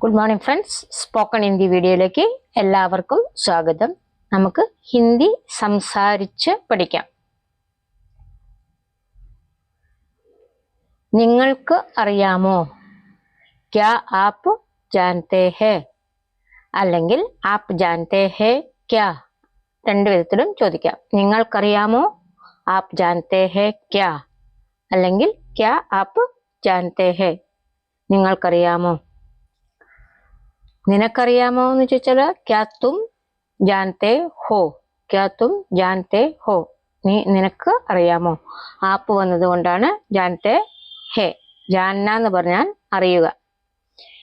Good morning friends spoken Hindi വീഡിയോയിലേക്ക് എല്ലാവർക്കും സ്വാഗതം. നമുക്ക് ഹിന്ദി സംസാരിച്ച് പഠിക്കാം. നിങ്ങൾക്ക് അറിയാമോ? ക്യാ ആപ്പ് ജാൻതേ ഹേ? അല്ലെങ്കിൽ ആപ്പ് ജാൻതേ ഹേ ക്യാ? രണ്ട് വിധത്തിലും ചോദിക്കാം. നിങ്ങൾക്കറിയാമോ? ആപ്പ് ജാൻതേ ഹേ ക്യാ? അല്ലെങ്കിൽ ക്യാ ആപ്പ് ജാൻതേ ഹേ? നിങ്ങൾക്കറിയാമോ? നിനക്കറിയാമോ എന്ന് ചോദിച്ചാൽ ക്യാത്തും തും ജാൻതേ ഹോ ക്യാത്തും തും ജാൻതേ ഹോ നീ നിനക്ക് അറിയാമോ? ആപ്പ് വന്നത് കൊണ്ടാണ് ജാൻതേ ഹേ ജാന്ന എന്ന് പറഞ്ഞാൽ അറിയുക.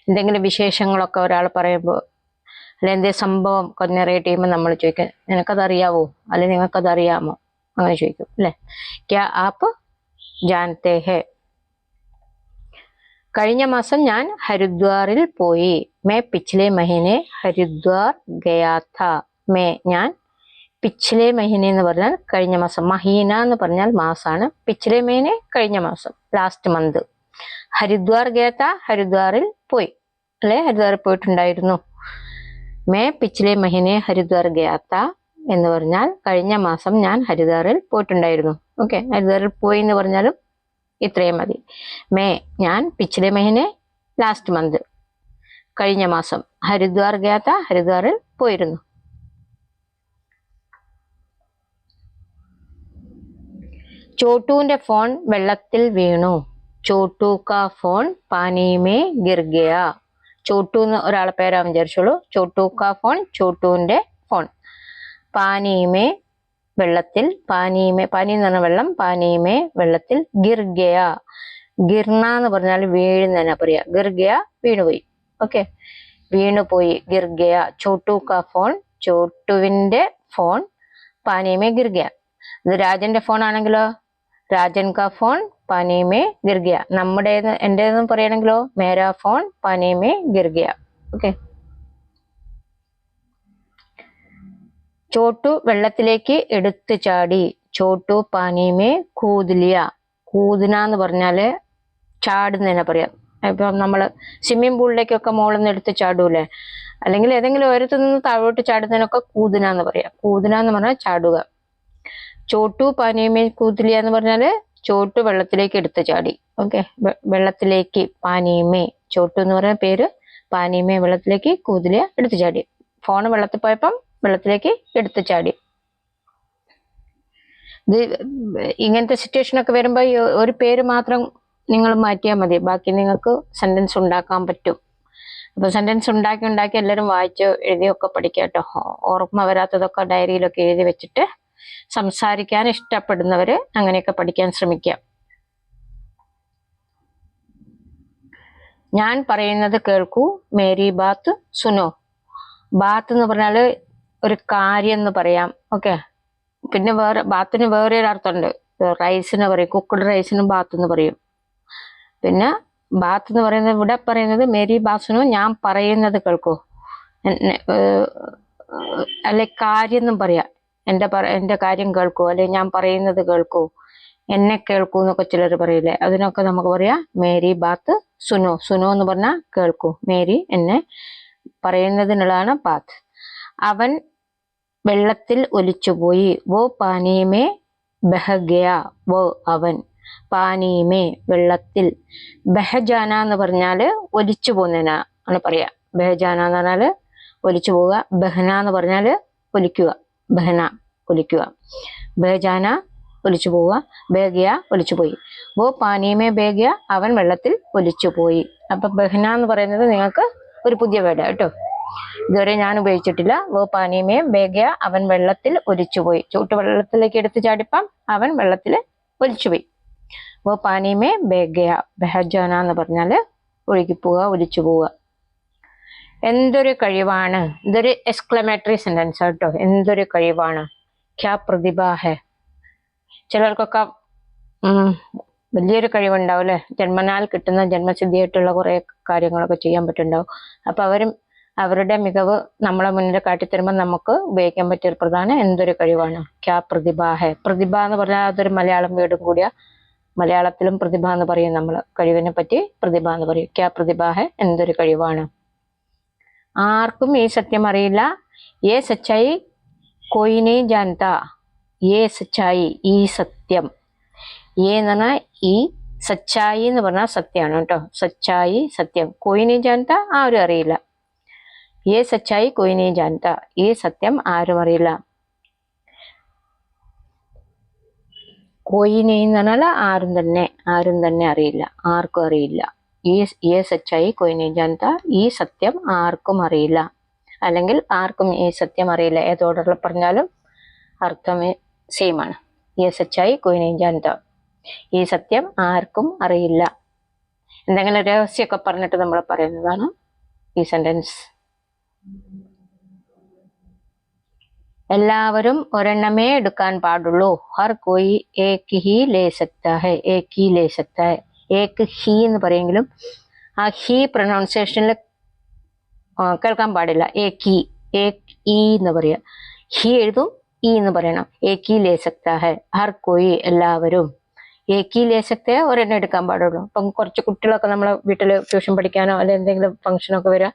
എന്തെങ്കിലും വിശേഷങ്ങളൊക്കെ ഒരാൾ പറയുമ്പോൾ അല്ലെ എന്തേ സംഭവം കൊന്നറിയേറ്റ് ചെയ്യുമ്പോൾ നമ്മൾ ചോദിക്കും നിനക്കതറിയാവോ? അല്ലെ നിങ്ങൾക്കത് അറിയാമോ അങ്ങനെ ചോദിക്കും അല്ലേ? ക്യാ ആപ്പ് ജാൻതേ ഹേ. കഴിഞ്ഞ മാസം ഞാൻ ഹരിദ്വാറിൽ പോയി. मैं पिछले महीने हरिद्वार गया था। मैं ഞാൻ പിച്ചിലെ മഹീനെ എന്ന് പറഞ്ഞാൽ കഴിഞ്ഞ മാസം മഹീന എന്ന് പറഞ്ഞാൽ മാസമാണ് പിച്ചിലെ മഹീനെ കഴിഞ്ഞ മാസം ലാസ്റ്റ് മന്ത് ഹരിദ്വാർ ഗേത്ത ഹരിദ്വാറിൽ പോയി. അല്ലെ? ഹരിദ്വാറിൽ പോയിട്ടുണ്ടായിരുന്നു. മേ പിച്ചിലെ മഹീനെ ഹരിദ്വാർ ഗയാത്ത എന്ന് പറഞ്ഞാൽ കഴിഞ്ഞ മാസം ഞാൻ ഹരിദ്വാറിൽ പോയിട്ടുണ്ടായിരുന്നു. ഓക്കെ ഹരിദ്വാറിൽ പോയി എന്ന് പറഞ്ഞാലും ഇത്രയും മതി. മേ ഞാൻ പിച്ചിലെ മഹീനെ ലാസ്റ്റ് മന്ത് കഴിഞ്ഞ മാസം ഹരിദ്വാർ ഗയാത്ത ഹരിദ്വാറിൽ പോയിരുന്നു. ചോട്ടുവിന്റെ ഫോൺ വെള്ളത്തിൽ വീണു. ചോട്ടു കാ ഫോൺ പാനിമേ ഗിർഗയ ചോട്ടു എന്ന് ഒരാളെ പേരാ വിചാരിച്ചോളൂ ചോട്ടു കാ ഫോൺ ചോട്ടുവിന്റെ ഫോൺ. പാനിമേ വെള്ളത്തിൽ പാനീമേ പാനി എന്ന് പറഞ്ഞ വെള്ളം പാനീമേ വെള്ളത്തിൽ ഗിർഗയ ഗിർണ എന്ന് പറഞ്ഞാൽ വീഴുന്നതിനാ പറയാ ഗിർഗയ വീണുപോയി. ഓക്കെ വീണുപോയി. ഗിർഗയ ചോട്ടു ക ഫോൺ ചോട്ടുവിന്റെ ഫോൺ പാനീമേ ഗിർഗയ. ഇത് രാജന്റെ ഫോൺ ആണെങ്കിലോ? രാജൻ കാ ഫോൺ പാനീമേ ഗിർഗയ. നമ്മുടെ എന്റേതെന്ന് പറയണെങ്കിലോ? മേരാ ഫോൺ പാനീമേ ഗിർഗയ. ഓക്കെ ചോട്ടു വെള്ളത്തിലേക്ക് എടുത്തു ചാടി. ചോട്ടു പാനീമേ കൂതിലിയ. കൂതിന എന്ന് പറഞ്ഞാൽ ചാടുന്നതിനെ പറയാം. ഇപ്പൊ നമ്മൾ സ്വിമ്മിംഗ് പൂളിലേക്കൊക്കെ മുകളിൽ നിന്ന് എടുത്ത് ചാടൂലേ? അല്ലെങ്കിൽ ഏതെങ്കിലും ഓരത്തു നിന്ന് താഴോട്ട് ചാടുന്നതിനൊക്കെ കൂതിന എന്ന് പറയാം. കൂതിന എന്ന് പറഞ്ഞാൽ ചാടുക. ചോട്ടു പാനീമേ കൂതിലിയ എന്ന് പറഞ്ഞാൽ ചോട്ടു വെള്ളത്തിലേക്ക് എടുത്ത് ചാടി. ഓക്കെ? വെള്ളത്തിലേക്ക് പാനീമേ ചോട്ടു എന്ന് പറയുന്ന പേര് പാനീമേ വെള്ളത്തിലേക്ക് കൂതിലിയ എടുത്തു ചാടി. ഫോൺ വെള്ളത്തിൽ പോയപ്പം വെള്ളത്തിലേക്ക് എടുത്തു ചാടി. ഇത് ഇങ്ങനത്തെ സിറ്റുവേഷൻ ഒക്കെ വരുമ്പോൾ ഒരു പേര് മാത്രം നിങ്ങൾ മാറ്റിയാൽ മതി. ബാക്കി നിങ്ങൾക്ക് സെന്റൻസ് ഉണ്ടാക്കാൻ പറ്റും. അപ്പോൾ സെന്റൻസ് ഉണ്ടാക്കി ഉണ്ടാക്കി എല്ലാവരും വായിച്ച് എഴുതിയൊക്കെ പഠിക്കുക കേട്ടോ. ഓർമ്മ വരാത്തതൊക്കെ ഡയറിയിലൊക്കെ എഴുതി വെച്ചിട്ട് സംസാരിക്കാൻ ഇഷ്ടപ്പെടുന്നവർ അങ്ങനെയൊക്കെ പഠിക്കാൻ ശ്രമിക്കുക. ഞാൻ പറയുന്നത് കേൾക്കൂ. മേരി ബാത്ത് സുനോ. ബാത്ത് എന്ന് പറഞ്ഞാൽ ഒരു കാര്യം എന്ന് പറയാം. ഓക്കെ? പിന്നെ വേറെ ബാത്തിന് വേറെ ഒരു അർത്ഥമുണ്ട് റൈസിന് പറയും. കുക്കഡ് റൈസിനും ബാത്ത് എന്ന് പറയും. പിന്നെ ബാത്ത് എന്ന് പറയുന്നത് ഇവിടെ പറയുന്നത് മേരി ബാസുനു ഞാൻ പറയുന്നത് കേൾക്കൂ. അല്ലെ കാര്യം എന്നും പറയാം. എന്റെ പറ എന്റെ കാര്യം കേൾക്കൂ. അല്ലെ ഞാൻ പറയുന്നത് കേൾക്കൂ. എന്നെ കേൾക്കൂ എന്നൊക്കെ ചിലർ പറയില്ലേ? അതിനൊക്കെ നമുക്ക് പറയാം മേരി ബാത്ത് സുനോ. സുനോ എന്ന് പറഞ്ഞാൽ കേൾക്കൂ. മേരി എന്നെ പറയുന്നതിനുള്ളതാണ് ബാത്ത്. അവൻ വെള്ളത്തിൽ ഒലിച്ചുപോയി. വോ പാനീമേ ബഹഗയ. വോ അവൻ. പാനീമേ വെള്ളത്തിൽ ബഹജാന എന്ന് പറഞ്ഞാൽ ഒലിച്ചു പോകുന്നതിന ആണ് പറയാ. ബഹജാന എന്ന് പറഞ്ഞാൽ ഒലിച്ചു പോവുക ബഹന എന്ന് പറഞ്ഞാൽ ഒലിക്കുക ബഹന ഒലിക്കുക. ബഹജാന ഒലിച്ചു പോവുക ബേഗിയ ഒലിച്ചു പോയി. ഓ പാനീമേ ബേഗിയ അവൻ വെള്ളത്തിൽ ഒലിച്ചു പോയി. അപ്പൊ ബഹന എന്ന് പറയുന്നത് നിങ്ങൾക്ക് ഒരു പുതിയ വേട കേട്ടോ. ഇതുവരെ ഞാൻ ഉപയോഗിച്ചിട്ടില്ല. വോ പാനീമേ ബേഗിയ അവൻ വെള്ളത്തിൽ ഒലിച്ചുപോയി പോയി. വെള്ളത്തിലേക്ക് എടുത്ത് ചാടിപ്പം അവൻ വെള്ളത്തിൽ ഒലിച്ചുപോയി വോ പാനീമേ ബേഗയ ബെഹജാന എന്ന് പറഞ്ഞാൽ ഒഴുകിപ്പോവുക ഒലിച്ചു പോവുക. എന്തൊരു കഴിവാണ്? ഇതൊരു എക്സ്ക്ലമേറ്ററി സെന്റൻസ് കേട്ടോ എന്തൊരു കഴിവാണ്? ക്യാ പ്രതിഭാഹ ചിലർക്കൊക്കെ വലിയൊരു കഴിവുണ്ടാവും അല്ലേ? ജന്മനാൽ കിട്ടുന്ന ജന്മസിദ്ധിയായിട്ടുള്ള കുറേ കാര്യങ്ങളൊക്കെ ചെയ്യാൻ പറ്റുന്നുണ്ടാവും. അപ്പോൾ അവരും അവരുടെ മികവ് നമ്മളെ മുന്നിൽ കാട്ടിത്തരുമ്പോൾ നമുക്ക് ഉപയോഗിക്കാൻ പറ്റിയ ഒരു പ്രധാന എന്തൊരു കഴിവാണ്? ക്യാ പ്രതിഭാഹ പ്രതിഭ എന്ന് പറഞ്ഞാൽ അതൊരു മലയാളം വീടും കൂടിയ. മലയാളത്തിലും പ്രതിഭ എന്ന് പറയും നമ്മൾ കഴിവിനെ പറ്റി പ്രതിഭ എന്ന് പറയും. ക്യാ പ്രതിഭാഹ എന്തൊരു കഴിവാണ്. ആർക്കും ഈ സത്യം അറിയില്ല. ഏ സച്ചായി കൊയിനെ ജാൻത. ഏ സച്ചായി ഈ സത്യം. ഏ എന്ന് പറഞ്ഞാൽ ഈ സച്ചായി എന്ന് പറഞ്ഞാൽ സത്യമാണ് കേട്ടോ. സച്ചായി സത്യം. കൊയിനെ ജാൻത ആരും അറിയില്ല. ഏ സച്ചായി കൊയിനെ ജാൻത. ഈ സത്യം ആരും അറിയില്ല. കോയിനെ എന്ന് പറഞ്ഞാൽ ആരും തന്നെ ആരും തന്നെ അറിയില്ല ആർക്കും അറിയില്ല. ഈ ഈ സച്ചായി കോയിനെ ജാനത്ത ഈ സത്യം ആർക്കും അറിയില്ല. അല്ലെങ്കിൽ ആർക്കും ഈ സത്യം അറിയില്ല. ഏതോടുള്ള പറഞ്ഞാലും അർത്ഥം സെയിം ആണ്. ഈ സച്ചായി കോയിനെ ജാനത്ത ഈ സത്യം ആർക്കും അറിയില്ല. എന്തെങ്കിലും രഹസ്യമൊക്കെ പറഞ്ഞിട്ട് നമ്മൾ പറയുന്നതാണ് ഈ സെന്റൻസ് എല്ലാവരും ഒരെണ്ണമേ എടുക്കാൻ പാടുള്ളൂ. ഹർ കോയി ഏക്ക് ഹി ലേ സക്ത ഏക്ക് ഹി ലേ സക്ത ഏക്ക് ഹി എന്ന് പറയെങ്കിലും ആ ഹി പ്രൊനൗൺസിയേഷനിൽ കേൾക്കാൻ പാടില്ല. ഏക്ക് ഹി ഏക്ക് ഈ എന്ന് പറയുക ഹി എഴുതും ഇ എന്ന് പറയണം. ഏക്ക് ഹി ലേ സക്ത ഹർ കോയി എല്ലാവരും. ഏക്ക് ഹി ലേ സക്ത ഒരെണ്ണം എടുക്കാൻ പാടുള്ളൂ. അപ്പം കുറച്ച് കുട്ടികളൊക്കെ നമ്മളെ വീട്ടിൽ ട്യൂഷൻ പഠിക്കാനോ അല്ലെങ്കിൽ എന്തെങ്കിലും ഫംഗ്ഷനൊക്കെ വരിക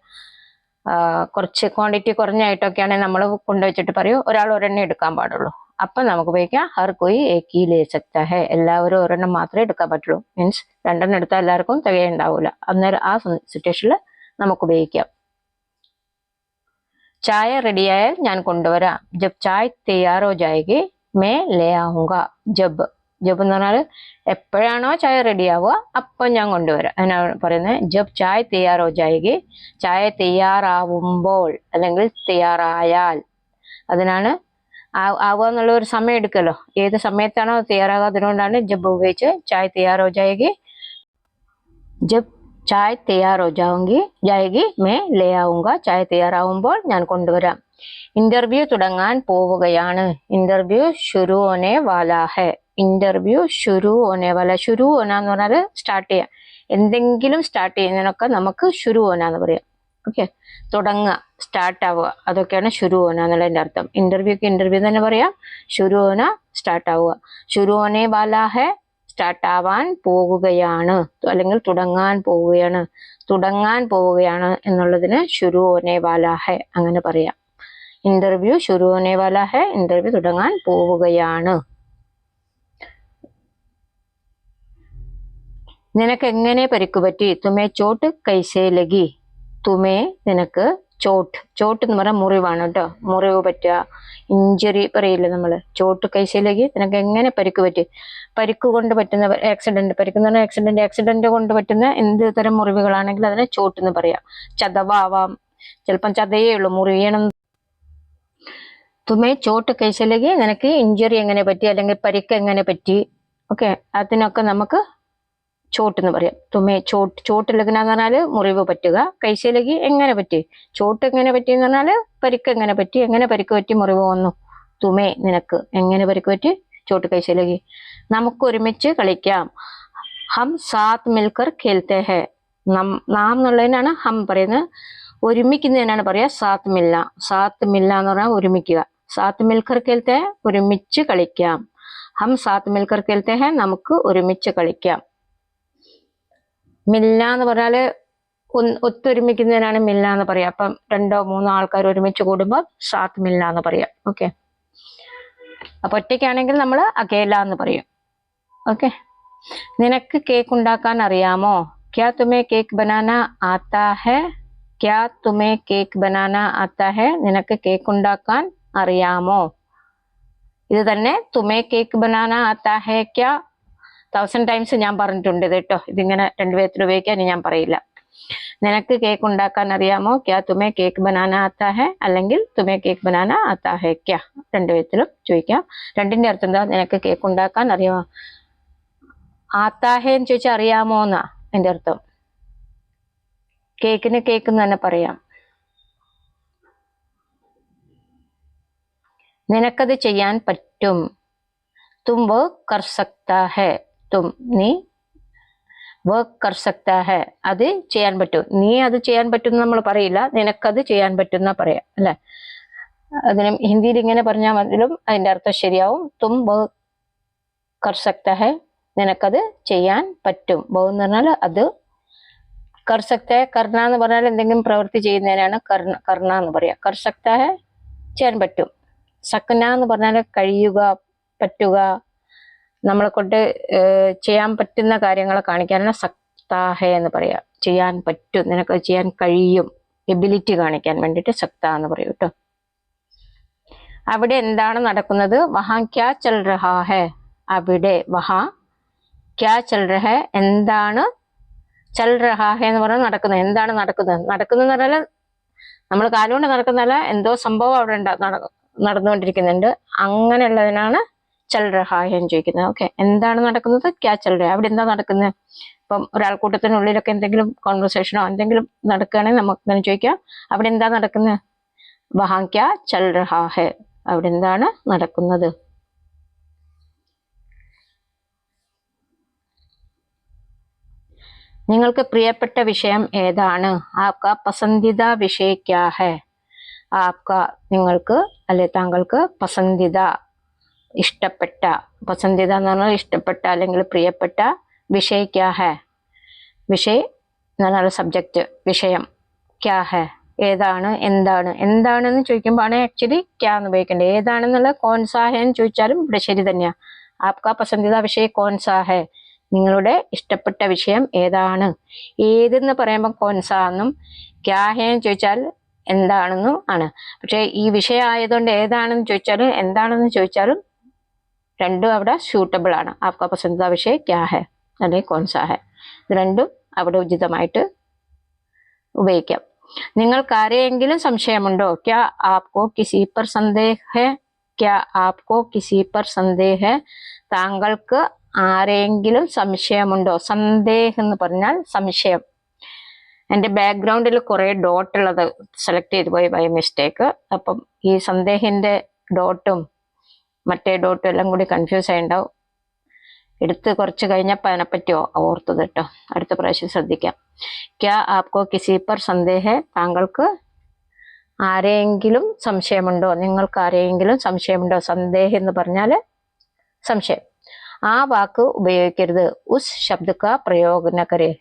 കുറച്ച് ക്വാണ്ടിറ്റി കുറഞ്ഞായിട്ടൊക്കെയാണെങ്കിൽ നമ്മൾ കൊണ്ടുവച്ചിട്ട് പറയും ഒരാൾ ഒരെണ്ണം എടുക്കാൻ പാടുള്ളൂ. അപ്പം നമുക്ക് ഉപയോഗിക്കാം. ഹർ കോയി ഏക്കി ലേ സക്ത എല്ലാവരും ഒരെണ്ണം മാത്രമേ എടുക്കാൻ പറ്റുള്ളൂ. മീൻസ് രണ്ടെണ്ണം എടുത്താൽ എല്ലാവർക്കും തികയുണ്ടാവില്ല അന്നേരം ആ സിറ്റുവേഷനിൽ നമുക്ക് ഉപയോഗിക്കാം. ചായ റെഡിയായാൽ ഞാൻ കൊണ്ടുവരാം. ജബ് ചായ് തയ്യാറോ ജായകി? മേ ലേ ആവുക ജബ് ജബ് എന്ന് പറഞ്ഞാൽ എപ്പോഴാണോ ചായ റെഡിയാവുക അപ്പം ഞാൻ കൊണ്ടുവരാം. അതിനാണ് പറയുന്നത് ജബ് ചായ തയ്യാറോ ജായകി? ചായ തയ്യാറാവുമ്പോൾ അല്ലെങ്കിൽ തയ്യാറായാൽ അതിനാണ് ആവുക എന്നുള്ള ഒരു സമയം എടുക്കല്ലോ. ഏത് സമയത്താണോ തയ്യാറാകുക അതുകൊണ്ടാണ് ജബ് ഉപയോഗിച്ച് ചായ തയ്യാറോ ജായകി? ജബ് ചായ തയ്യാറോ ജാവുങ്കി ജായകി മേ ലേ ആവുക ചായ തയ്യാറാവുമ്പോൾ ഞാൻ കൊണ്ടുവരാം. ഇന്റർവ്യൂ തുടങ്ങാൻ പോവുകയാണ്. ഇന്റർവ്യൂ ഷുരുവോനെ ഹോനെ ഷുരു ഹോനെ പോലെ. ഷുരു ഓന എന്ന് പറഞ്ഞാൽ സ്റ്റാർട്ട് ചെയ്യാം. എന്തെങ്കിലും സ്റ്റാർട്ട് ചെയ്യുന്നതിനൊക്കെ നമുക്ക് ഷുരു ഓന എന്ന് പറയാം. ഓക്കെ തുടങ്ങുക. സ്റ്റാർട്ട് ആവുക. അതൊക്കെയാണ് ഷുരു ഓന എന്നുള്ളതിന്റെ അർത്ഥം. ഇന്റർവ്യൂക്ക് ഇന്റർവ്യൂ തന്നെ പറയാം. ഷുരു ഓന സ്റ്റാർട്ട് ആവുക. ഷുരു ഹോനെ വാലാ ഹെ സ്റ്റാർട്ട് ആവാൻ പോകുകയാണ് അല്ലെങ്കിൽ തുടങ്ങാൻ പോവുകയാണ്. തുടങ്ങാൻ പോവുകയാണ് എന്നുള്ളതിന് ഷുരു ഹോനെ വാലാ ഹെ അങ്ങനെ പറയാം. ഇന്റർവ്യൂ ഷുരു ഹോനെ വാലാ ഹെ ഇന്റർവ്യൂ തുടങ്ങാൻ പോവുകയാണ്. നിനക്ക് എങ്ങനെ പരിക്കുപറ്റി തുമേ ചോട്ട് കൈസേ ലഗി. തുമേ നിനക്ക് ചോട്ട്. ചോട്ട് എന്ന് പറഞ്ഞാൽ മുറിവാണ് കേട്ടോ. മുറിവ് പറ്റുക. ഇഞ്ചുറി പറയില്ലേ നമ്മൾ ചോട്ട് കൈശയിലേക്ക് നിനക്ക് എങ്ങനെ പരിക്ക് പറ്റി? പരിക്ക് കൊണ്ട് പറ്റുന്ന ആക്സിഡന്റ് പരിക്ക് എന്ന് പറഞ്ഞാൽ ആക്സിഡന്റ് ആക്സിഡന്റ് കൊണ്ട് പറ്റുന്ന എന്ത് തരം മുറിവുകളാണെങ്കിൽ അതിനെ ചോട്ട് എന്ന് പറയാം. ചതവാവാം. ചിലപ്പം ചതയേ ഉള്ളൂ. മുറിയണം. തുമേ ചോട്ട് കൈശയിലേക്ക് നിനക്ക് ഇഞ്ചുറി എങ്ങനെ പറ്റി? അല്ലെങ്കിൽ പരിക്ക് എങ്ങനെ പറ്റി? ഓക്കെ. അതിനൊക്കെ നമുക്ക് ചോട്ട് എന്ന് പറയാം. തുമേ ചോട്ട് ചോട്ട് ലഗ്ന എന്ന് പറഞ്ഞാൽ മുറിവ് പറ്റുക. കൈശലകി എങ്ങനെ പറ്റി? ചോട്ട് എങ്ങനെ പറ്റി എന്ന് പറഞ്ഞാൽ പരിക്ക് എങ്ങനെ പറ്റി? എങ്ങനെ പരിക്ക് പറ്റി? മുറിവ് വന്നു. തുമേ നിനക്ക് എങ്ങനെ പരിക്ക് പറ്റി? ചോട്ട് കൈശലകി. നമുക്ക് ഒരുമിച്ച് കളിക്കാം. ഹം സാത്ത് മിൽക്കർ ഖേൽത്തെ ഹെ. നം നാം എന്നുള്ളതിനാണ് ഹം പറയുന്നത്. ഒരുമിക്കുന്നതിനാണ് പറയാ സാത്ത് മില്ല. സാത്ത് മില്ല എന്ന് പറഞ്ഞാൽ ഒരുമിക്കുക. സാത്ത് മിൽക്കർ ഖേൽത്തെ ഒരുമിച്ച് കളിക്കാം. ഹം സാത്ത് മിൽക്കർ ഖേൽത്തെ ഹെ നമുക്ക് ഒരുമിച്ച് കളിക്കാം. മില്ല എന്ന് പറഞ്ഞാൽ ഒന്ന് ഒത്തൊരുമിക്കുന്നതിനാണ് മില്ല എന്ന് പറയാ. അപ്പം രണ്ടോ മൂന്നോ ആൾക്കാർ ഒരുമിച്ച് കൂടുമ്പോൾ സാത്ത് മില്ല എന്ന് പറയാം. ഓക്കെ? അപ്പൊ ഒറ്റയ്ക്കാണെങ്കിൽ നമ്മൾ അകേല എന്ന് പറയും. ഓക്കെ? നിനക്ക് കേക്ക് ഉണ്ടാക്കാൻ അറിയാമോ? ക്യാ തുമേ കേക്ക് ബനാന ആത്താ ഹെ? ക്യാ തുമേ കേക്ക് ബനാന ആത്താ ഹെ? നിനക്ക് കേക്ക് ഉണ്ടാക്കാൻ അറിയാമോ? ഇത് തന്നെ തുമേ കേക്ക് ബനാന ആത്താ ഹെ ക്യാ തൗസൻഡ് ടൈംസ് ഞാൻ പറഞ്ഞിട്ടുണ്ട് ഇത് കേട്ടോ. ഇതിങ്ങനെ രണ്ടു വിധത്തിൽ ഉപയോഗിക്കാൻ ഞാൻ പറയില്ല. നിനക്ക് കേക്ക് ഉണ്ടാക്കാൻ അറിയാമോ? ക്യാ തുമേ കേക്ക് ബനാന ആത്താ ഹെ? അല്ലെങ്കിൽ തുമേ കേക്ക് ബനാന ആത്താ ഹെ? ക്യാ. രണ്ടു വിധത്തിലും ചോദിക്കാം. രണ്ടിന്റെ അർത്ഥം എന്താ? നിനക്ക് കേക്ക് ഉണ്ടാക്കാൻ അറിയാമോ ആത്താ എന്ന് ചോദിച്ചാൽ അറിയാമോ എന്നാ? എന്റെ അർത്ഥം. കേക്കിന് കേക്ക് എന്ന് തന്നെ പറയാം. നിനക്കത് ചെയ്യാൻ പറ്റും. തുമ്പോ കർസക്താഹേ നീ വർക്ക് കർ ഹെ അത് ചെയ്യാൻ പറ്റും. നീ അത് ചെയ്യാൻ പറ്റും നമ്മൾ പറയില്ല. നിനക്കത് ചെയ്യാൻ പറ്റും എന്നാ പറയാം. അല്ലെ? അതിന് ഹിന്ദിയിൽ ഇങ്ങനെ പറഞ്ഞാൽ മതിലും അതിന്റെ അർത്ഥം ശരിയാവും. തും വർക്ക് കർ ഹെ. നിനക്കത് ചെയ്യാൻ പറ്റും. ബഹു എന്ന് പറഞ്ഞാൽ അത് കർഷക്ത ഹെ കർണ എന്ന് പറഞ്ഞാൽ എന്തെങ്കിലും പ്രവൃത്തി ചെയ്യുന്നതിനാണ് കർണ കർണ എന്ന് പറയാ. കർഷക്ത ഹെ ചെയ്യാൻ പറ്റും. സക്ന എന്ന് പറഞ്ഞാൽ കഴിയുക പറ്റുക നമ്മളെ കൊണ്ട് ചെയ്യാൻ പറ്റുന്ന കാര്യങ്ങളെ കാണിക്കാനാണ് സക്താഹ എന്ന് പറയാ. ചെയ്യാൻ പറ്റും. നിനക്ക് ചെയ്യാൻ കഴിയും. എബിലിറ്റി കാണിക്കാൻ വേണ്ടിയിട്ട് സക്ത എന്ന് പറയും കേട്ടോ. അവിടെ എന്താണ് നടക്കുന്നത്? വഹാ ക്യാ ചൽ റഹാഹ അവിടെ വഹാ ക്യാ ചൽ റഹ എന്താണ് ചൽ റഹാഹ എന്ന് പറഞ്ഞാൽ നടക്കുന്നത്? എന്താണ് നടക്കുന്നത്? നടക്കുന്നതെന്ന് പറഞ്ഞാൽ നമ്മൾ കാലുകൊണ്ട് നടക്കുന്നതല്ല എന്തോ സംഭവം അവിടെ നടന്നുകൊണ്ടിരിക്കുന്നുണ്ട്. അങ്ങനെയുള്ളതിനാണ് ചൽ രഹാ എന്ന് ചോദിക്കുന്നത് ഓക്കെ. എന്താണ് നടക്കുന്നത്? ക്യാ ചൽ രഹ അവിടെ എന്താ നടക്കുന്നത് ഇപ്പം ഒരാൾക്കൂട്ടത്തിനുള്ളിലൊക്കെ എന്തെങ്കിലും കോൺവെർസേഷനോ എന്തെങ്കിലും നടക്കുകയാണെങ്കിൽ നമുക്ക് അങ്ങനെ ചോദിക്കാം. അവിടെ എന്താ നടക്കുന്നത് വഹാ ക്യാ ചൽ രഹാ അവിടെ എന്താണ് നടക്കുന്നത്? നിങ്ങൾക്ക് പ്രിയപ്പെട്ട വിഷയം ഏതാണ്? ആപ്ക പസന്ദിത വിഷയ ക്യാ ആപ്ക നിങ്ങൾക്ക് അല്ലെ താങ്കൾക്ക് പസന്ദിത ഇഷ്ടപ്പെട്ട പസന്ദിത എന്ന് പറഞ്ഞാൽ ഇഷ്ടപ്പെട്ട അല്ലെങ്കിൽ പ്രിയപ്പെട്ട വിഷയ ക്യാ ഹെ? വിഷയ എന്ന് പറഞ്ഞാൽ സബ്ജക്റ്റ് വിഷയം ക്യാ ഹെ? ഏതാണ് എന്താണ്? എന്താണെന്ന് ചോദിക്കുമ്പോഴാണ് ആക്ച്വലി ക്യാ എന്ന് ഉപയോഗിക്കേണ്ടത്. ഏതാണെന്നുള്ള കോൺസാ ഹെ എന്ന് ചോദിച്ചാലും ഇവിടെ ശരി തന്നെയാ. ആപ്ക പസന്ദിത വിഷയ കോൺസാ ഹെ? നിങ്ങളുടെ ഇഷ്ടപ്പെട്ട വിഷയം ഏതാണ്? ഏതെന്ന് പറയുമ്പോൾ കോൺസാന്നും എന്നും ക്യാ ഹേ എന്ന് ചോദിച്ചാൽ എന്താണെന്നും ആണ്. പക്ഷേ ഈ വിഷയം ആയതുകൊണ്ട് ഏതാണെന്ന് ചോദിച്ചാലും എന്താണെന്ന് ചോദിച്ചാലും രണ്ടും അവിടെ സ്യൂട്ടബിൾ ആണ്. ആപ്ക പസന്ദ വിഷയ ക്യാ ഹെ? അല്ലെങ്കിൽ കോൺസാ ഹെ? ഇത് രണ്ടും അവിടെ ഉചിതമായിട്ട് ഉപയോഗിക്കാം. നിങ്ങൾക്ക് ആരെയെങ്കിലും സംശയമുണ്ടോ? ക്യാ ആപ്കോ കിസി പർ സന്ദേഹ? ക്യാ ആപ്കോ കിസി പർ സന്ദേഹ? താങ്കൾക്ക് ആരെങ്കിലും സംശയമുണ്ടോ? സന്ദേഹം എന്ന് പറഞ്ഞാൽ സംശയം. എന്റെ ബാക്ക്ഗ്രൗണ്ടിൽ കുറേ ഡോട്ട് ഉള്ളത് സെലക്ട് ചെയ്തു പോയി ബൈ മിസ്റ്റേക്ക് അപ്പം ഈ സന്ദേഹിന്റെ ഡോട്ടും മറ്റേ ഡോട്ടും എല്ലാം കൂടി കൺഫ്യൂസ് ആയിണ്ടാവും. എടുത്ത് കുറച്ച് കഴിഞ്ഞപ്പോൾ അതിനെപ്പറ്റി ഓർത്തത് കേട്ടോ അടുത്ത പ്രാവശ്യം ശ്രദ്ധിക്കാം. ക്യാ ആപ്കോ കിസി പർ സന്ദേഹ? താങ്കൾക്ക് ആരെയെങ്കിലും സംശയമുണ്ടോ? നിങ്ങൾക്ക് ആരെയെങ്കിലും സംശയമുണ്ടോ? സന്ദേഹം എന്ന് പറഞ്ഞാൽ സംശയം. ആ വാക്ക് ഉപയോഗിക്കരുത്. ഉസ് ശബ്ദക്ക പ്രയോഗനക്കരെ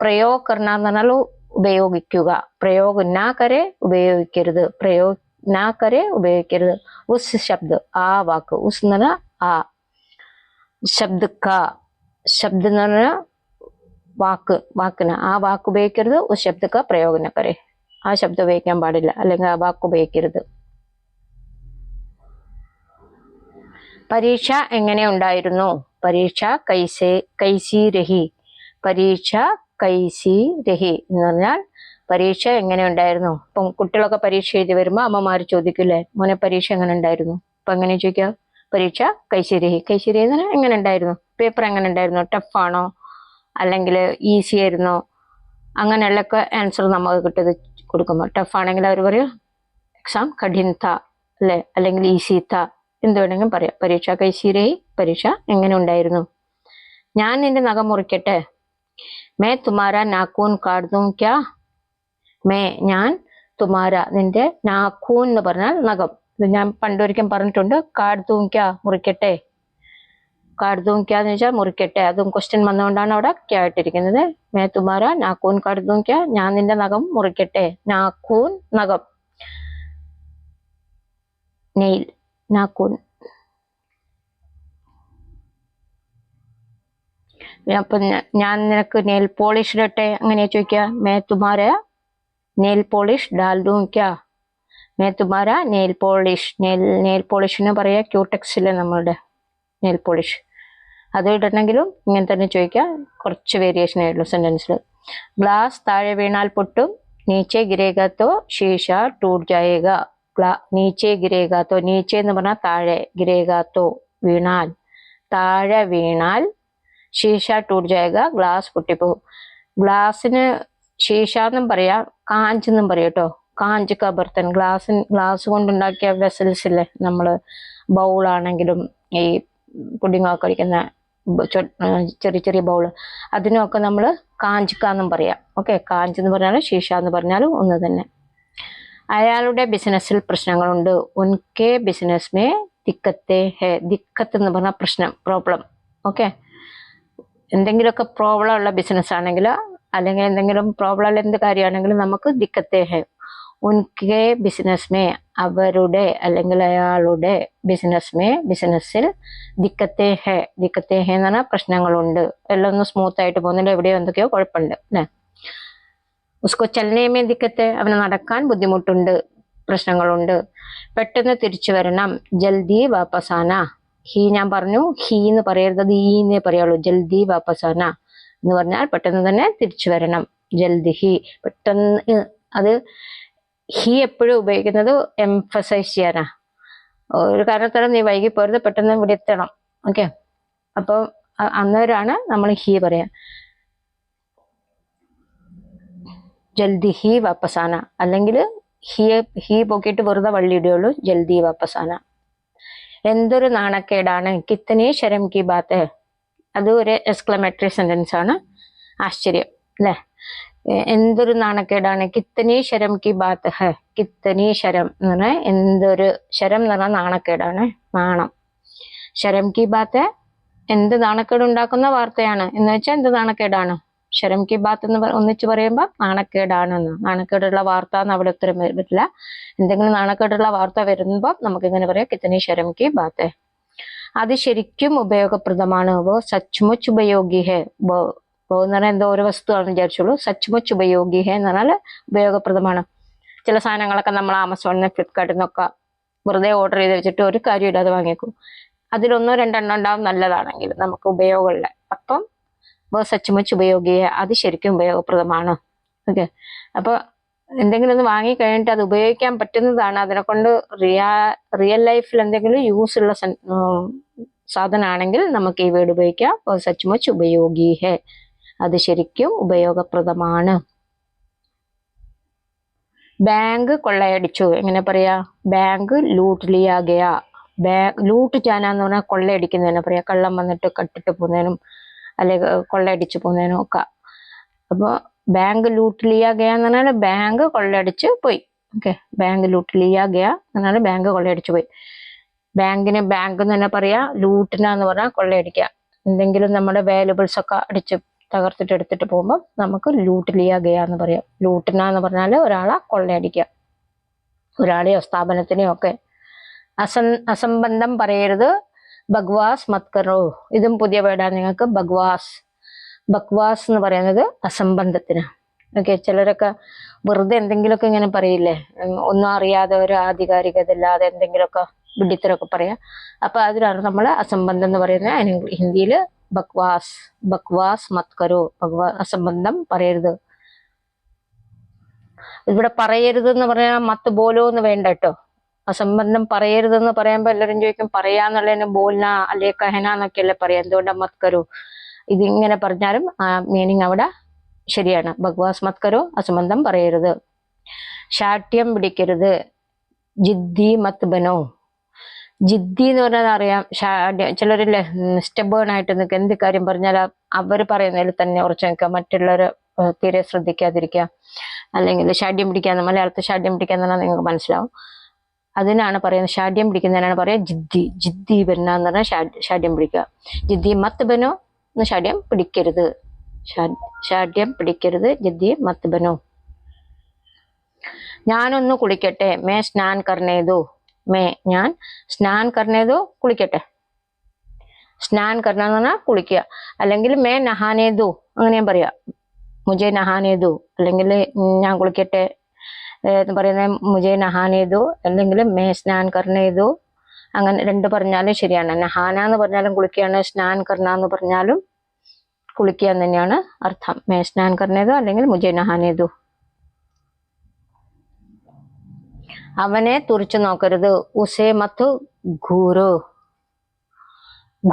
പ്രയോഗ കർണ പറഞ്ഞാൽ ഉപയോഗിക്കുക. പ്രയോഗ ന കരെ ഉപയോഗിക്കരുത്. പ്രയോഗ ശബ്ദ ആ വാക്ക് ഉസ് എന്ന് പറഞ്ഞാൽ ആ ശബ്ദ കാ ശബ്ദ എന്ന് പറഞ്ഞാൽ വാക്ക് വാക്കിന് ആ വാക്ക് ഉപയോഗിക്കരുത് ഉസ് ശബ്ദ കാ പ്രയോഗ ആ ശബ്ദം ഉപയോഗിക്കാൻ പാടില്ല അല്ലെങ്കിൽ ആ വാക്ക് ഉപയോഗിക്കരുത് പരീക്ഷ എങ്ങനെ ഉണ്ടായിരുന്നു പരീക്ഷ കൈസേ കൈസി രഹി പരീക്ഷ കൈസി രഹി എന്ന് പറഞ്ഞാൽ പരീക്ഷ എങ്ങനെ ഉണ്ടായിരുന്നു? ഇപ്പം കുട്ടികളൊക്കെ പരീക്ഷ എഴുതി വരുമ്പോൾ അമ്മമാർ ചോദിക്കില്ലേ മോനെ പരീക്ഷ എങ്ങനെ ഉണ്ടായിരുന്നു? അപ്പം എങ്ങനെ ചോദിക്കാം പരീക്ഷ എന്ന് പറഞ്ഞാൽ എങ്ങനെ ഉണ്ടായിരുന്നു? പേപ്പർ എങ്ങനെ ഉണ്ടായിരുന്നു? ടഫാണോ അല്ലെങ്കിൽ ഈസി ആയിരുന്നോ? അങ്ങനെയുള്ളൊക്കെ ആൻസർ നമുക്ക് കിട്ടിയത് കൊടുക്കുമ്പോൾ ടഫാണെങ്കിൽ അവർ പറയും എക്സാം കഠിനത അല്ലേ? അല്ലെങ്കിൽ ഈസി ത. എന്ത് വേണമെങ്കിലും പറയാം. പരീക്ഷ കൈശീരേ പരീക്ഷ എങ്ങനെ ഉണ്ടായിരുന്നു? ഞാൻ നിന്റെ നഖം മുറിക്കട്ടെ. മേ തുമാര നാക്കൂൻ കാർദും മേ ഞാൻ തുമാര നിന്റെ നാഖൂൻ എന്ന് പറഞ്ഞാൽ നഖം. ഞാൻ പണ്ടൊരിക്കൽ പറഞ്ഞിട്ടുണ്ട് കാട് തൂങ്ങിക്ക മുറിക്കട്ടെ. കാട് തൂങ്ങിക്കാന്ന് വെച്ചാൽ മുറിക്കട്ടെ. അതും ക്വസ്റ്റ്യൻ വന്നുകൊണ്ടാണ് അവിടെ കേട്ടിരിക്കുന്നത് മേ തുമാര കാട് തൂങ്ങിക്ക ഞാൻ നിന്റെ നഖം മുറിക്കട്ടെ. നാക്കൂൻ നഖം. നെയിൽ നാക്കൂൻ അപ്പൊ ഞാൻ നിനക്ക് നെയിൽ പോളിഷ് ഇടട്ടെ അങ്ങനെ ചോദിക്കുക. മേ തുമാര നെയിൽ പോളിഷ് ദൂം ക്യാ മേ തുമാര നെയിൽ പോളിഷ് നെയിൽ നെയിൽ പോളിഷിന് പറയാ ക്യൂടെക്സിലെ നമ്മളുടെ നെയിൽ പോളിഷ് അത് ഇടണമെങ്കിലും ഇങ്ങനെ തന്നെ ചോദിക്കാം. കുറച്ച് വേരിയേഷൻ ആയിട്ടുള്ള സെന്റൻസിൽ ഗ്ലാസ് താഴെ വീണാൽ പൊട്ടും നീച്ചെ ഗിരേഗത്തോ ശീഷ ടൂട്ട് ജായക ഗ്ലാ നീച്ചെ ഗിരേഖാത്തോ നീച്ചെ എന്ന് പറഞ്ഞാൽ താഴെ ഗിരേഖാത്തോ വീണാൽ. താഴെ വീണാൽ ശീഷ ടൂട്ട് ജായക ഗ്ലാസ് പൊട്ടിപ്പോകും. ഗ്ലാസ്സിന് ശീഷ എന്നും പറയാം കാഞ്ചെന്നും പറയും കേട്ടോ കാഞ്ച് കബർത്തൻ ബർത്തൻ ഗ്ലാസ് ഗ്ലാസ് കൊണ്ടുണ്ടാക്കിയ വെസൽസ് ഇല്ലേ നമ്മൾ ബൗളാണെങ്കിലും ഈ പുഡിങ്ങൊക്കെ കഴിക്കുന്ന ചെറിയ ചെറിയ ബൗൾ അതിനൊക്കെ നമ്മൾ കാഞ്ചിക്ക എന്നും പറയാം. ഓക്കെ കാഞ്ച് എന്ന് പറഞ്ഞാലും ശീഷ എന്ന് പറഞ്ഞാലും ഒന്ന് തന്നെ. അയാളുടെ ബിസിനസ്സിൽ പ്രശ്നങ്ങളുണ്ട്. ഉൻകെ ബിസിനസ് മേ ദിക്കത്തെ ഹേ ദിക്കത്ത് എന്ന് പറഞ്ഞാൽ പ്രശ്നം പ്രോബ്ലം ഓക്കെ എന്തെങ്കിലുമൊക്കെ പ്രോബ്ലം ഉള്ള ബിസിനസ് ആണെങ്കിൽ അല്ലെങ്കിൽ എന്തെങ്കിലും പ്രോബ്ലം എന്ത് കാര്യമാണെങ്കിലും നമുക്ക് ദിക്കത്തെ ഹെ ഉൻകെ ബിസിനസ് മേ അവരുടെ അല്ലെങ്കിൽ അയാളുടെ ബിസിനസ് മേ ബിസിനസ്സിൽ ദിക്കത്തെ ഹെ ദിക്കത്തെ ഹെ എന്ന് പറഞ്ഞാൽ പ്രശ്നങ്ങളുണ്ട്. എല്ലാം ഒന്ന് സ്മൂത്ത് ആയിട്ട് പോകുന്നില്ല എവിടെയോ എന്തൊക്കെയോ കുഴപ്പമുണ്ട് അല്ലേ? ഉസ്കോ ചലനയമേ ദിക്കത്തെ അവന് നടക്കാൻ ബുദ്ധിമുട്ടുണ്ട് പ്രശ്നങ്ങളുണ്ട്. പെട്ടെന്ന് തിരിച്ചു വരണം. ജൽദി വാപ്പസാന ഹീ ഞാൻ പറഞ്ഞു ഹീ എന്ന് പറയരുത്. അത് ഈ എന്നേ പറയുള്ളൂ ജൽദി വാപ്പസാന എന്ന് പറഞ്ഞാൽ പെട്ടെന്ന് തന്നെ തിരിച്ചു വരണം. ജൽദി ഹി. പെട്ടെന്ന് അത് ഹി എപ്പോഴും ഉപയോഗിക്കുന്നത് എംഫസൈസ് ചെയ്യാനാ. ഒരു കാരണത്തോളം നീ വൈകി പോരുത് പെട്ടെന്ന് ഇവിടെ എത്തണം. ഓക്കെ? അപ്പം അന്നേരമാണ് നമ്മൾ ഹി പറയാ. ജൽദി ഹി വാപ്പസാന. അല്ലെങ്കിൽ ഹി ഹി പൊക്കിയിട്ട് വെറുതെ വള്ളിയിടുകയുള്ളൂ ജൽദി വാപ്പസാന. എന്തൊരു നാണക്കേടാണ്. കിത്തനെ ശരം കി ബാത്ത്. അത് ഒരു എക്സ്ക്ലമേറ്ററി സെന്റൻസ് ആണ്. ആശ്ചര്യം അല്ലെ? എന്തൊരു നാണക്കേടാണ്. കിത്തനി ശരം കി ബാത്ത് ഹെ കിത്തനി ശരം എന്ന് പറഞ്ഞാൽ എന്തൊരു ശരം എന്ന് പറഞ്ഞാൽ നാണക്കേടാണ്. നാണം. ശരം കി ബാത്ത് എന്ത് നാണക്കേട് ഉണ്ടാക്കുന്ന വാർത്തയാണ്. എന്ന് വെച്ചാൽ എന്ത് നാണക്കേടാണ്? ശരം കി ബാത്ത് എന്ന് ഒന്നിച്ച് പറയുമ്പോൾ നാണക്കേടാണെന്ന് നാണക്കേടുള്ള വാർത്ത എന്ന് അവിടെ ഉത്തരം വര- വരില്ല. എന്തെങ്കിലും നാണക്കേടുള്ള വാർത്ത വരുമ്പോൾ നമുക്ക് ഇങ്ങനെ പറയാം കിത്തനി ശരം കി ബാത്ത് അത് ശരിക്കും ഉപയോഗപ്രദമാണ്. വോ സച്ച്മുച്ച് ഉപയോഗി ഹെ എന്ന് പറഞ്ഞാൽ എന്തോ ഒരു വസ്തുവാണെന്ന് വിചാരിച്ചോളൂ സച്ച്മുച്ച് ഉപയോഗി ഹെ എന്ന് പറഞ്ഞാൽ ഉപയോഗപ്രദമാണ്. ചില സാധനങ്ങളൊക്കെ നമ്മൾ ആമസോണിൽ നിന്ന് ഫ്ലിപ്കാർട്ടിൽ നിന്നൊക്കെ വെറുതെ ഓർഡർ ചെയ്ത് വെച്ചിട്ട് ഒരു കാര്യം ഇല്ലാതെ വാങ്ങിക്കും അതിലൊന്നോ രണ്ടെണ്ണം ഉണ്ടാവും നല്ലതാണെങ്കിൽ നമുക്ക് ഉപയോഗമുള്ള. അപ്പം സച്ച്മുച്ച് ഉപയോഗി ഹെ അത് ശരിക്കും ഉപയോഗപ്രദമാണ്. ഓക്കെ. അപ്പൊ എന്തെങ്കിലും ഒന്ന് വാങ്ങി കഴിഞ്ഞിട്ട് അത് ഉപയോഗിക്കാൻ പറ്റുന്നതാണ്. അതിനെ കൊണ്ട് റിയാ റിയൽ ലൈഫിൽ എന്തെങ്കിലും യൂസ് ഉള്ള സാധനമാണെങ്കിൽ നമുക്ക് ഈ വേർഡ് ഉപയോഗിക്കാം. സച്ച് മച്ച് ഉപയോഗി അത് ശരിക്കും ഉപയോഗപ്രദമാണ്. ബാങ്ക് കൊള്ളയടിച്ചു. എങ്ങനെ പറയാ? ബാങ്ക് ലൂട്ട് ലിയാ ഗയാ ബാങ്ക് ലൂട്ട് ചാനാന്ന് പറഞ്ഞാൽ കൊള്ളയടിക്കുന്നതിനെ പറയാ. കള്ളം വന്നിട്ട് കട്ടിട്ട് പോകുന്നതിനും അല്ലെങ്കിൽ കൊള്ളയടിച്ചു പോകുന്നതിനും ഒക്കെ. അപ്പോൾ ബാങ്ക് ലൂട്ട് ലിയാ ഗയാന്ന് പറഞ്ഞാൽ ബാങ്ക് കൊള്ളയടിച്ച് പോയി. ഓക്കെ ബാങ്ക് ലൂട്ട് ലിയാ ഗയാ എന്ന് ബാങ്ക് കൊള്ളയടിച്ച് പോയി. ബാങ്കിന് ബാങ്ക് എന്ന് തന്നെ പറയാ ലൂട്ടിനാന്ന് പറഞ്ഞാൽ കൊള്ളയടിക്കുക എന്തെങ്കിലും നമ്മുടെ വാല്യുബിൾസ് ഒക്കെ അടിച്ച് തകർത്തിട്ട് എടുത്തിട്ട് പോകുമ്പോൾ നമുക്ക് ലൂട്ട് ലിയാ ഗയാ എന്ന് പറയാം. ലൂട്ടിന എന്ന് പറഞ്ഞാൽ ഒരാളെ കൊള്ളയടിക്കുക ഒരാളെയോ സ്ഥാപനത്തിനെയോ ഒക്കെ. അസം അസംബന്ധം പറയരുത്. ബഗ്വാസ് മത്കറോ ഇതും പുതിയ വേടാ നിങ്ങൾക്ക്. ബഗ്വാസ്. ബക്വാസ് എന്ന് പറയുന്നത് അസംബന്ധത്തിന് ഓക്കെ ചിലരൊക്കെ വെറുതെ എന്തെങ്കിലുമൊക്കെ ഇങ്ങനെ പറയില്ലേ? ഒന്നും അറിയാതെ ഒരു ആധികാരികത ഇല്ലാതെ എന്തെങ്കിലുമൊക്കെ വിഡിത്തരൊക്കെ പറയാം. അപ്പൊ അതിലാണ് നമ്മൾ അസംബന്ധം എന്ന് പറയുന്നത്. അതിന് ഹിന്ദിയിൽ ബക്വാസ് ബക്വാസ് മത് ഭഗവാ അസംബന്ധം പറയരുത്. ഇവിടെ പറയരുത് എന്ന് പറഞ്ഞാൽ മത്ത് ബോലോ എന്ന് വേണ്ട കേട്ടോ. അസംബന്ധം പറയരുതെന്ന് പറയുമ്പോൾ എല്ലാവരും ചോദിക്കും പറയാന്നുള്ളതിന് ബോൽന അല്ലെ കഹന എന്നൊക്കെയല്ലേ പറയാം. എന്തുകൊണ്ടാ മത് കരോ ഇതിങ്ങനെ പറഞ്ഞാലും ആ മീനിങ് അവിടെ ശരിയാണ്. ഭഗവാസ് മത്കരോ അസുബന്ധം പറയരുത്. ശാഠ്യം പിടിക്കരുത്. ജിദ്ദി മത് ബനോ. ജിദ്ദി എന്ന് പറഞ്ഞാൽ അറിയാം ചിലരില്ലേ സ്റ്റെബേൺ ആയിട്ട് നിൽക്കുക എന്ത് കാര്യം പറഞ്ഞാൽ അവർ പറയുന്നതിൽ തന്നെ ഉറച്ചു നിൽക്കുക മറ്റുള്ളവർ തീരെ ശ്രദ്ധിക്കാതിരിക്കുക അല്ലെങ്കിൽ ഷാഡ്യം പിടിക്കാന്ന് മലയാളത്തിൽ ഷാഡ്യം പിടിക്കാന്ന് പറഞ്ഞാൽ നിങ്ങൾക്ക് മനസ്സിലാവും. അതിനാണ് പറയുന്നത് ഷാഡ്യം പിടിക്കുന്നതിനാണ് പറയുക ജിദ്ദി. ജിദ്ദി ബന്ന എന്ന് പറഞ്ഞാൽ ഷാഡ്യം പിടിക്കുക. ജിദ്ദി മത്ത് ബനോ എന്ന് ഷഡ്യം പിടിക്കരുത്. ഷാ- ഷാഠ്യം പിടിക്കരുത് ജിദ്ദി മത്ബനോ. ബനോ ഞാനൊന്ന് കുളിക്കട്ടെ. മേ സ്നാൻ കർണേതോ. മേ ഞാൻ സ്നാൻ കർണേതോ കുളിക്കട്ടെ. സ്നാൻ കർണ എന്ന് പറഞ്ഞാൽ കുളിക്കുക. അല്ലെങ്കിൽ മേ നഹാനേതോ. അങ്ങനെയും പറയാം. മുജെ നഹാനേതു. അല്ലെങ്കിൽ ഞാൻ കുളിക്കട്ടെ. എന്ന് പറയുന്നത് മുജെ നഹാനേതു. അല്ലെങ്കിൽ മേ സ്നാൻ കർണേതോ. അങ്ങനെ രണ്ട് പറഞ്ഞാലും ശരിയാണ്. നഹാന എന്ന് പറഞ്ഞാലും കുളിക്കുകയാണ് സ്നാൻ കർണ എന്ന് പറഞ്ഞാലും കുളിക്കുക എന്ന് തന്നെയാണ് അർത്ഥം. മേ സ്നാൻ കർണേതോ അല്ലെങ്കിൽ മുജെ നഹാനേതോ അവനെ തുറിച്ചു നോക്കരുത്. ഉസേ മത്ത് ഘൂരോ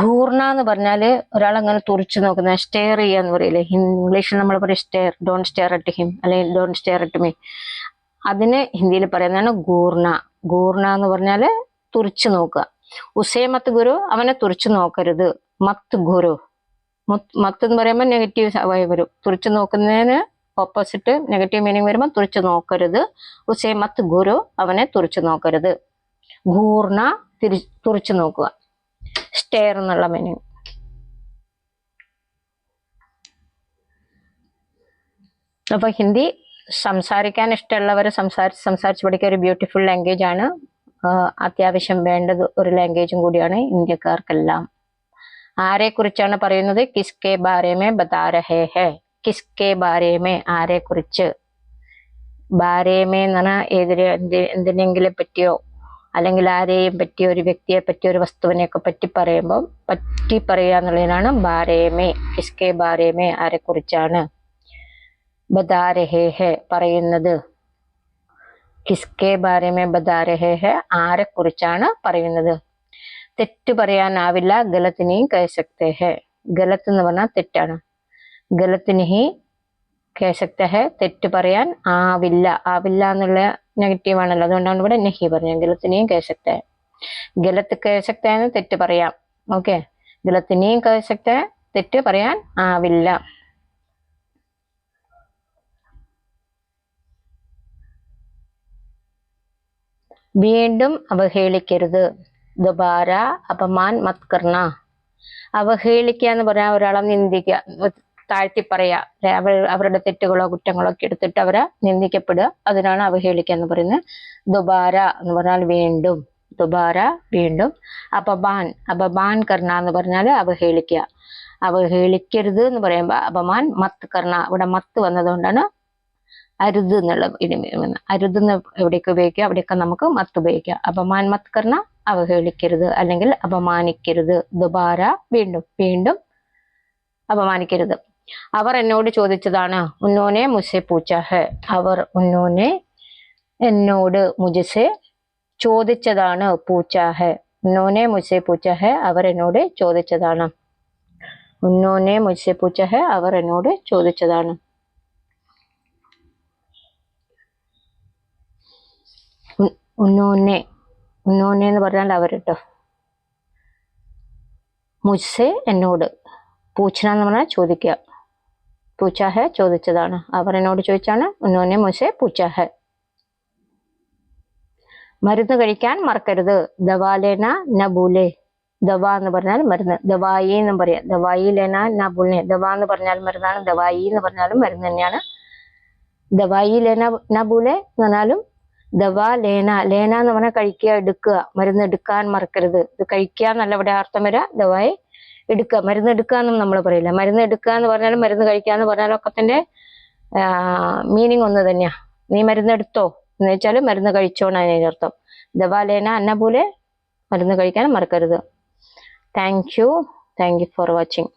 ഘൂർണ എന്ന് പറഞ്ഞാൽ ഒരാൾ അങ്ങനെ തുറിച്ചു നോക്കുന്ന സ്റ്റെയർ ചെയ്യാന്ന് പറയില്ലേ? ഇംഗ്ലീഷിൽ നമ്മൾ പറയും stare don't stare at him അല്ലെങ്കിൽ ഡോൺ സ്റ്റെയർ അറ്റ് മീ അതിന് ഹിന്ദിയിൽ പറയുന്നതാണ് ഗൂർണ ഗൂർണ എന്ന് പറഞ്ഞാൽ തുറിച്ചു നോക്കുക. ഉസേമത്ത് ഗുരു അവനെ തുറിച്ചു നോക്കരുത്. മത്ത് ഗുരു. മുത്ത് എന്ന് പറയുമ്പോൾ നെഗറ്റീവ് ആയി വരും. തുറിച്ചു നോക്കുന്നതിന് ഓപ്പോസിറ്റ് നെഗറ്റീവ് മീനിങ് വരുമ്പോൾ തുറിച്ചു നോക്കരുത്. ഉസേമത്ത് ഗുരു അവനെ തുറിച്ചു നോക്കരുത്. ഗൂർണ തിരി തുറിച്ചു നോക്കുക. സ്റ്റെയർ എന്നുള്ള മീനിങ് അപ്പൊ ഹിന്ദി സംസാരിക്കാൻ ഇഷ്ടമുള്ളവർ സംസാരിച്ച് സംസാരിച്ച് പഠിക്കുക ഒരു ബ്യൂട്ടിഫുൾ ലാംഗ്വേജ് ആണ്. അത്യാവശ്യം വേണ്ടത് ഒരു ലാംഗ്വേജും കൂടിയാണ് ഇന്ത്യക്കാർക്കെല്ലാം. ആരെ കുറിച്ചാണ് പറയുന്നത് കിസ്കെ ബാരേമേ ബതാരഹേ ഹെ. കിസ്കെ ബാരേമേ ആരെ കുറിച്ച് ബാരേമേ എന്ന് പറഞ്ഞാൽ ഏതിരെ എന്ത് എന്തിനെങ്കിലും പറ്റിയോ? അല്ലെങ്കിൽ ആരെയും പറ്റിയോ? ഒരു വ്യക്തിയെ പറ്റിയോ? ഒരു വസ്തുവിനെയൊക്കെ പറ്റി പറയുമ്പോൾ പറ്റി പറയുക എന്നുള്ളതിനാണ് ബാരേമേ. കിസ്കെ ബാരേമേ ആരെ കുറിച്ചാണ് ബദാരഹേ ഹേ പറയുന്നത്. കിസ്കെ ബാരമേ ബതാ രഹേ ഹേ ആരെ കുറിച്ചാണ് പറയുന്നത്? തെറ്റ് പറയാനാവില്ല ഗലത്തിനെയും കയസക്തേ ഹേ. ഗലത്ത് എന്ന് പറഞ്ഞാൽ തെറ്റാണ്. ഗലത്തിനെ കേസക്ത ഹേ തെറ്റ് പറയാൻ ആവില്ല. ആവില്ല എന്നുള്ള നെഗറ്റീവ് ആണല്ലോ. അതുകൊണ്ടാണ് ഇവിടെ നെഹി പറഞ്ഞത്. ഗലത്തിനെയും കേസക്ത ഗലത്ത് കേസക്ത എന്ന് തെറ്റ് പറയാം. ഓക്കെ? ഗലത്തിനെയും കേസക്ത തെറ്റ് പറയാൻ ആവില്ല. വീണ്ടും അവഹേളിക്കരുത്. ദുബാര അപമാൻ മത് കർണ അവഹേളിക്കുക എന്ന് പറഞ്ഞാൽ ഒരാളെ നിന്ദിക്കുക താഴ്ത്തി പറയുക അവർ അവരുടെ തെറ്റുകളോ കുറ്റങ്ങളോ ഒക്കെ എടുത്തിട്ട് അവരെ നിന്ദിക്കപ്പെടുക. അതിനാണ് അവഹേളിക്കുക എന്ന് പറയുന്നത്. ദുബാര എന്ന് പറഞ്ഞാൽ വീണ്ടും. ദുബാര വീണ്ടും. അപമാൻ. അപമാൻ കർണ എന്ന് പറഞ്ഞാൽ അവഹേളിക്കുക. അവഹേളിക്കരുത് എന്ന് പറയുമ്പോൾ അപമാൻ മത്ത് കർണ ഇവിടെ മത്ത് വന്നതുകൊണ്ടാണ് അരുത് എന്നുള്ള അരുത് എന്ന് എവിടെയൊക്കെ ഉപയോഗിക്കുക അവിടെയൊക്കെ നമുക്ക് മത്ത് ഉപയോഗിക്കാം. അപമാൻ മത്ത് കർണ അവഹേളിക്കരുത് അല്ലെങ്കിൽ അപമാനിക്കരുത്. ദുബാര വീണ്ടും വീണ്ടും അപമാനിക്കരുത്. അവർ എന്നോട് ചോദിച്ചതാണ് ഉന്നോനെ മുസെ പൂച്ച അവർ ഉന്നോനെ എന്നോട് മുജസെ ചോദിച്ചതാണ് പൂച്ച ഉന്നോനെ മുസെ പൂച്ച അവർ എന്നോട് ചോദിച്ചതാണ്. ഉന്നോനെ മുസെ പൂച്ച അവർ എന്നോട് ചോദിച്ചതാണ്. ഉൻ- ഉന്നോനെ എന്ന് പറഞ്ഞാൽ അവർ കേട്ടോ മുസ്സെ എന്നോട് പൂച്ചന എന്ന് പറഞ്ഞാൽ ചോദിക്കുക. പൂച്ച ഹെ ചോദിച്ചതാണ്. അവർ എന്നോട് ചോദിച്ചാണ് ഉന്നോനെ മുസ്സെ പൂച്ച ഹെ മരുന്ന് കഴിക്കാൻ മറക്കരുത്. ദവാലേന നബൂലെ. ദവ എന്ന് പറഞ്ഞാൽ മരുന്ന്. ദവായി എന്ന് പറയാം. ദവായി ലേന ന ഭൂലെ ദവ എന്ന് പറഞ്ഞാൽ മരുന്നാണ്. ദവായി എന്ന് പറഞ്ഞാലും മരുന്ന് തന്നെയാണ്. ദവായി ലേന നബൂലെ എന്ന് പറഞ്ഞാലും ദവ ലേന. ലേന എന്ന് പറഞ്ഞാൽ കഴിക്കുക എടുക്കുക. മരുന്ന് എടുക്കാൻ മറക്കരുത്. ഇത് കഴിക്കുക എന്നല്ല ഇവിടെ അർത്ഥം വരിക ദവായി എടുക്കുക. മരുന്ന് എടുക്കുക എന്നും നമ്മൾ പറയില്ല. മരുന്ന് എടുക്കുക എന്ന് പറഞ്ഞാലും മരുന്ന് കഴിക്കുക എന്ന് പറഞ്ഞാലും ഒക്കെ തന്നെ മീനിങ് ഒന്ന് തന്നെയാ. നീ മരുന്ന് എടുത്തോ? എന്ന് വെച്ചാൽ മരുന്ന് കഴിച്ചോന്നാണ് അതിന്റെ അർത്ഥം. ദവാ ലേന അന്ന പോലെ മരുന്ന് കഴിക്കാൻ മറക്കരുത്. Thank you thank you for watching